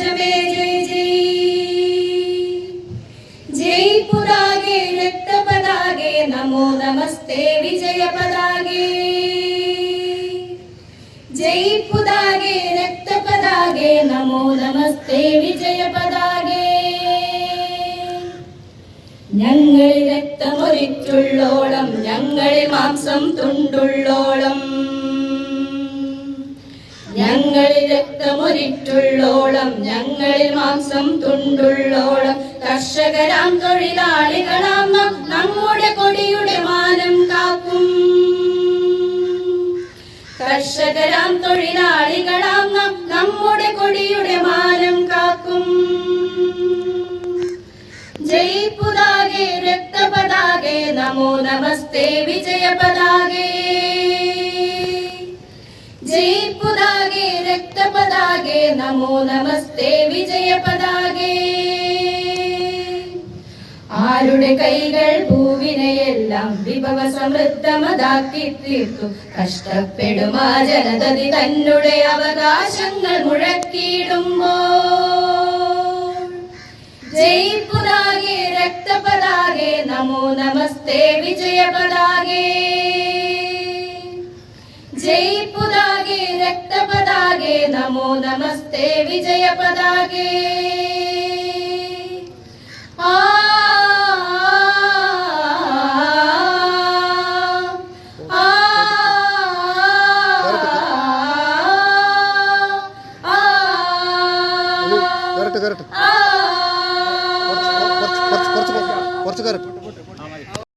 ധ്വജമേ ജയ് ജയ്. പുരാഗേ രക്തപതാകേ നമോ നമസ്തേ വിജയ ജയ് പുതാകേ രക്തപതാകേ നമോ നമസ്തേ വിജയ പതാകേ ഞങ്ങൾ രക്തമൊരിറ്റുള്ളോളം ഞങ്ങളിൽ മാംസം തുണ്ടുള്ളോളം. ഞങ്ങളിൽ രക്തമൊരിറ്റുള്ളോളം ഞങ്ങളിൽ മാംസം തുണ്ടുള്ളോളം കർഷകരാം തൊഴിലാളികളാം നമ്മുടെ കൊടിയുടെ മാനം കാക്കും. കർഷകരാം തൊഴിലാളികളാം നമ്മുടെ കൊടിയുടെ മാനം കാക്കും. ജയ് പുതാകെ രക്തപതാകെ നമോ നമസ്തേ വിജയ പതാകേ രക്തപതാകെ നമോ നമസ്തേ വിജയ പതാകേ ആരുടെ കൈകൾ ഭൂവിനെയെല്ലാം വിഭവ സമൃദ്ധമതാക്കി തീർത്തു. കഷ്ടപ്പെടുമാ ജനതതി തന്നെ അവകാശങ്ങൾ മുഴക്കിയിടുമ്പോൾ. ജയ് പുതാകെ രക്തപതാകെ നമോ നമസ്തേ വിജയ പതാകേ. पदागे नमो नमस्ते विजयपदागे आ കുറച്ച് കയറും